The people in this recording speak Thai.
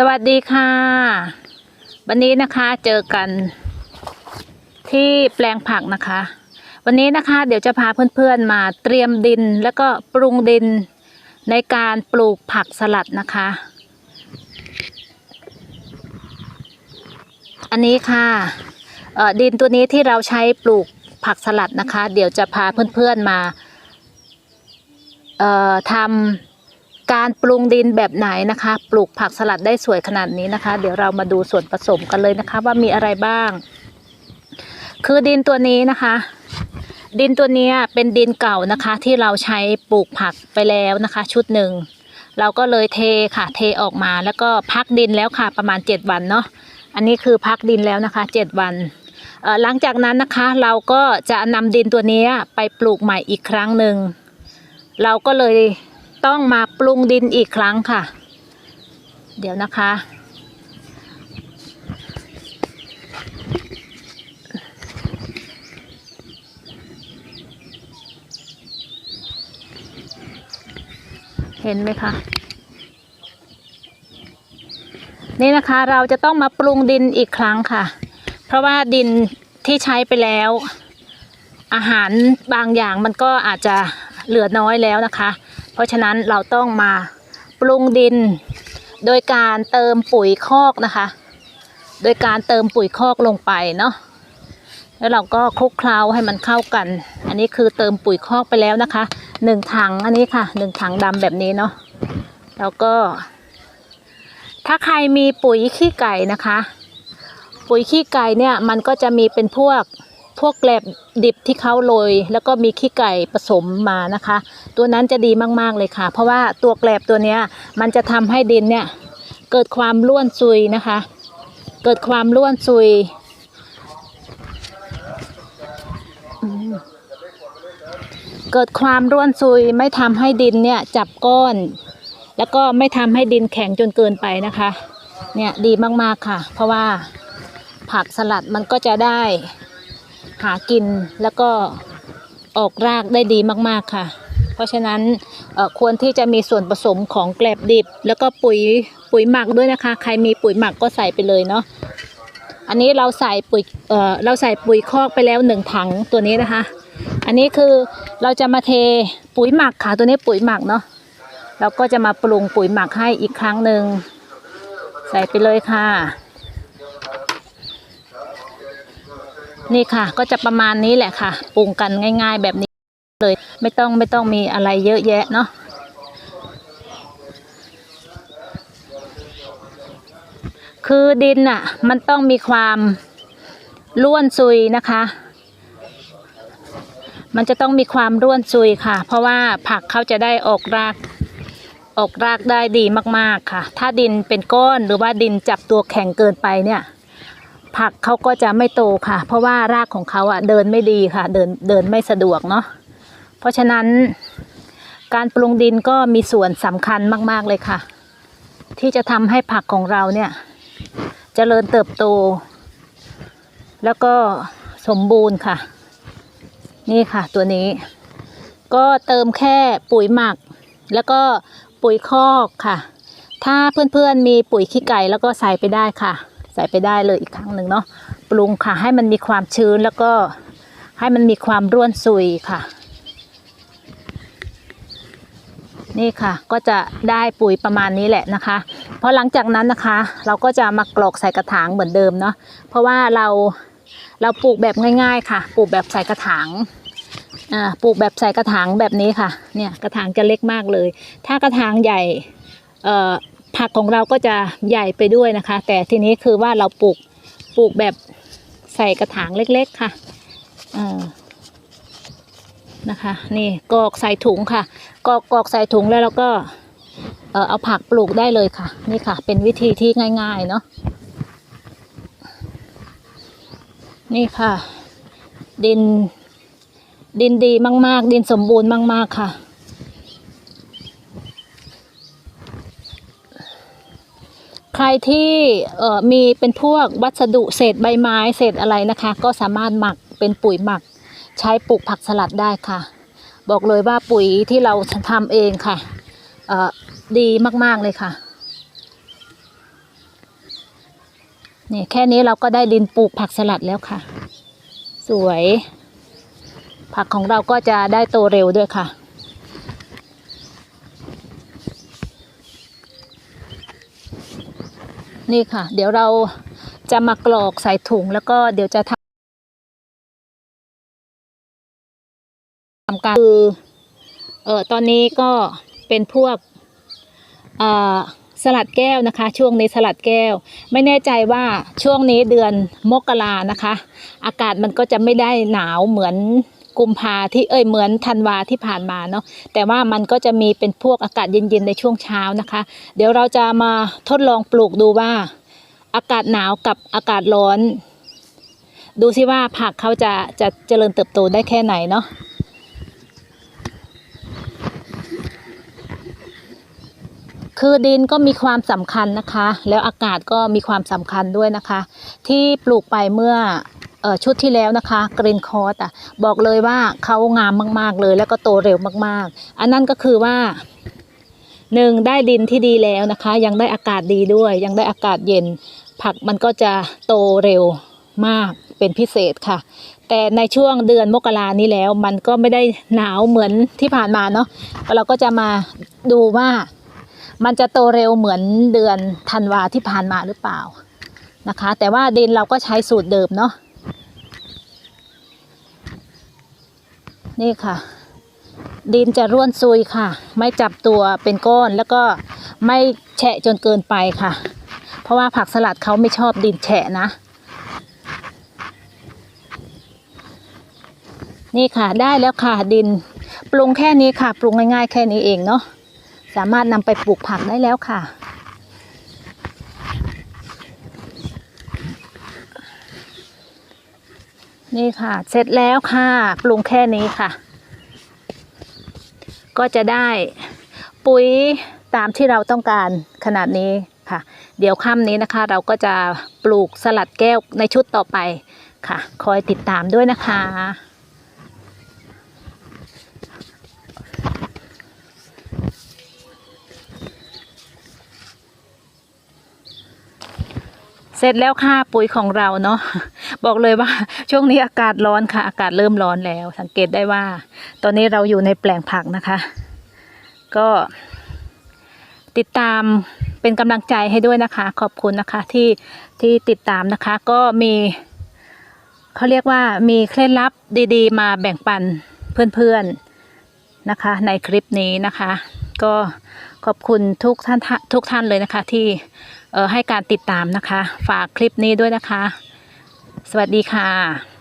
สวัสดีค่ะ วันนี้นะคะเจอกันที่แปลงผักนะคะ วันนี้นะคะเดี๋ยวจะพาเพื่อนๆมาเตรียมดินแล้วก็ปรุงดินในการปลูกผักสลัดนะคะ อันนี้ค่ะดินตัวนี้ที่เราใช้ปลูกผักสลัดนะคะ เดี๋ยวจะพาเพื่อนๆมาทำ การปรุงดินแบบไหนนะคะ ปลูกผักสลัดได้สวยขนาดนี้นะคะ เดี๋ยวเรามาดูส่วนผสมกันเลยนะคะ ว่ามีอะไรบ้าง คือดินตัวนี้นะคะ ดินตัวนี้เป็นดินเก่านะคะ ที่เราใช้ปลูกผักไปแล้วนะคะ ชุดหนึ่งเราก็เลยเทค่ะ เทออกมาแล้วก็พักดินแล้วค่ะประมาณ 7 วันเนาะอันนี้คือพักดินแล้วนะคะ 7 วันหลังจากนั้นนะคะเราก็จะนำดินตัวนี้ไปปลูกใหม่อีกครั้งหนึ่งเราก็เลย ต้องมาปรุงดินอีกครั้งค่ะ เดี๋ยวนะคะ เห็นไหมคะนี่นะคะเราจะต้องมาปรุงดินอีกครั้งค่ะ เพราะว่าดินที่ใช้ไปแล้ว อาหารบางอย่างมันก็อาจจะเหลือน้อยแล้วนะคะ เพราะฉะนั้นเราต้องมาปรุงดิน โดยการเติมปุ๋ยคอกนะคะ โดยการเติมปุ๋ยคอกลงไปเนาะแล้วเราก็คลุกเคล้าให้มันเข้ากัน อันนี้คือเติมปุ๋ยคอกไปแล้วนะคะหนึ่งถังอันนี้ค่ะหนึ่งถังดำแบบนี้เนาะแล้วก็ ถ้าใครมีปุ๋ยขี้ไก่นะคะ ปุ๋ยขี้ไก่เนี่ยมันก็จะมีเป็นพวก พวกแกลบดิบที่เขาโรยแล้วก็มีขี้ไก่ผสมมานะคะ ตัวนั้นจะดีมากๆเลยค่ะ เพราะว่าตัวแกลบตัวเนี้ยมันจะทำให้ดินเนี่ยเกิดความร่วนซุยนะคะ เกิดความร่วนซุยเกิดความร่วนซุยไม่ทำให้ดินเนี่ยจับก้อน แล้วก็ไม่ทำให้ดินแข็งจนเกินไปนะคะ เนี่ยดีมากๆค่ะ เพราะว่าผักสลัดมันก็จะได้ หากินแล้วก็ออกรากได้ดีมาก ๆ ค่ะ เพราะฉะนั้นควรที่จะมีส่วนผสมของแกลบดิบ แล้วก็ปุ๋ยปุ๋ยหมักด้วยนะคะ ใครมีปุ๋ยหมักก็ใส่ไปเลยเนาะอันนี้เราใส่ปุ๋ยเเราใส่ปุ๋ยคอกไปแล้วหนึ่งถังตัวนี้นะคะ อันนี้คือเราจะมาเทปุ๋ยหมักค่ะตัวนี้ปุ๋ยหมักเนาะเราก็จะมาปรุงปุ๋ยหมักให้อีกครั้งหนึ่งใส่ไปเลยค่ะ นี่ค่ะ ก็จะประมาณนี้แหละค่ะปรุงกันง่าย ๆ แบบนี้เลย ไม่ต้องไม่ต้องมีอะไรเยอะแยะเนาะคือดินน่ะ มันต้องมีความร่วนซุยนะคะ มันจะต้องมีความร่วนซุยค่ะ เพราะว่าผักเขาจะได้ออกรากออกรากได้ดีมากๆค่ะ ถ้าดินเป็นก้อนหรือว่าดินจับตัวแข็งเกินไปเนี่ย ผักเขาก็จะไม่โตค่ะ เพราะว่ารากของเขาอะเดินไม่ดีค่ะ เดินเดินไม่สะดวกเนาะเพราะฉะนั้นการปรุงดินก็มีส่วนสำคัญมาก ๆ เลยค่ะ ที่จะทำให้ผักของเราเนี่ยจเจริญเติบโต แล้วก็สมบูรณ์ค่ะ นี่ค่ะตัวนี้ ก็เติมแค่ปุ๋ยหมัก แล้วก็ปุ๋ยคอกค่ะ ถ้าเพื่อนๆมีปุ๋ยขี้ไก่แล้วก็ใส่ไปได้ค่ะ ใส่ไปได้เลยอีกครั้งหนึ่งเนาะปรุงค่ะให้มันมีความชื้นแล้วก็ให้มันมีความร่วนซุยค่ะ นี่ค่ะก็จะได้ปุ๋ยประมาณนี้แหละนะคะเพราะหลังจากนั้นนะคะ เราก็จะมากรอกใส่กระถางเหมือนเดิมเนาะเพราะว่าเราเราปลูกแบบง่าย ๆ ค่ะ ปลูกแบบใส่กระถางอ่าปลูกแบบใส่กระถางแบบนี้ค่ะ เนี่ยกระถางจะเล็กมากเลย ถ้ากระถางใหญ่เอ่อ ผักของเราก็จะใหญ่ไปด้วยนะคะ แต่ทีนี้คือว่าเราปลูกปลูกแบบใส่กระถางเล็กๆค่ะเออนะคะ นี่กรอกใส่ถุงค่ะ กอกกรอกใส่ถุงแล้วเราก็เออเอาผักปลูกได้เลยค่ะ นี่ค่ะ เป็นวิธีที่ง่ายๆเนาะนี่ค่ะ ดินดินดีมาก ๆ ดินสมบูรณ์มาก ๆ ค่ะ ใครที่มีเป็นพวกวัสดุเศษใบไม้เศษอะไรนะคะ ก็สามารถหมักเป็นปุ๋ยหมัก ใช้ปลูกผักสลัดได้ค่ะ บอกเลยว่าปุ๋ยที่เราทำเองค่ะดีมากๆเลยค่ะนี่แค่นี้เราก็ได้ดินปลูกผักสลัดแล้วค่ะ สวย ผักของเราก็จะได้โตเร็วด้วยค่ะ นี่ค่ะ เดี๋ยวเราจะมากรอกใส่ถุงแล้วก็เดี๋ยวจะทำทำการคือเออตอนนี้ก็เป็นพวกเอ่อสลัดแก้วนะคะ ช่วงนี้สลัดแก้ว ไม่แน่ใจว่าช่วงนี้เดือนมกรานะคะ อากาศมันก็จะไม่ได้หนาวเหมือน กุมภาที่เอ้ยเหมือนธันวาที่ผ่านมาเนาะแต่ว่ามันก็จะมีเป็นพวกอากาศเย็นๆในช่วงเช้านะคะ เดี๋ยวเราจะมาทดลองปลูกดูว่า อากาศหนาวกับอากาศร้อน ดูซิว่าผักเขาจะจะเจริญเติบโตได้แค่ไหนเนาะคือดินก็มีความสำคัญนะคะ แล้วอากาศก็มีความสำคัญด้วยนะคะ ที่ปลูกไปเมื่อ ชุดที่แล้วนะคะกรีนคอร์สอะบอกเลยว่าเขางามมาก ๆเลย แล้วก็โตเร็วมากๆ อันนั้นก็คือว่าหนึ่งได้ดินที่ดีแล้วนะคะ ยังได้อากาศดีด้วย ยังได้อากาศเย็น ผักมันก็จะโตเร็วมากเป็นพิเศษค่ะ แต่ในช่วงเดือนมกรานี้แล้ว มันก็ไม่ได้หนาวเหมือนที่ผ่านมาเนาะเราก็จะมาดูว่ามันจะโตเร็วเหมือนเดือนธันวาที่ผ่านมาหรือเปล่านะคะ แต่ว่าดินเราก็ใช้สูตรเดิมเนาะ นี่ค่ะ ดินจะร่วนซุยค่ะ ไม่จับตัวเป็นก้อนแล้วก็ไม่แฉะจนเกินไปค่ะ เพราะว่าผักสลัดเขาไม่ชอบดินแฉะนะ นี่ค่ะได้แล้วค่ะดินปรุงแค่นี้ค่ะ ปรุงง่ายๆ แค่นี้เองเนาะสามารถนำไปปลูกผักได้แล้วค่ะ นี่ค่ะ เสร็จแล้วค่ะปรุงแค่นี้ค่ะ ก็จะได้ปุ๋ยตามที่เราต้องการขนาดนี้ค่ะ เดี๋ยวค่ำนี้นะคะ เราก็จะปลูกสลัดแก้วในชุดต่อไปค่ะ คอยติดตามด้วยนะคะ เสร็จแล้วค่ะปุ๋ยของเราเนาะ บอกเลยว่า ช่วงนี้อากาศร้อนค่ะ อากาศเริ่มร้อนแล้ว สังเกตได้ว่า ตอนนี้เราอยู่ในแปลงผักนะคะ ก็ติดตามเป็นกำลังใจให้ด้วยนะคะ ขอบคุณนะคะที่ที่ติดตามนะคะ ก็มีเขาเรียกว่ามีเคล็ดลับดี ๆ มาแบ่งปันเพื่อนๆนะคะ ในคลิปนี้นะคะ ก็ขอบคุณทุกท่านทุกท่านเลยนะคะที่เอ่อให้การติดตามนะคะ ฝากคลิปนี้ด้วยนะคะ สวัสดีค่ะ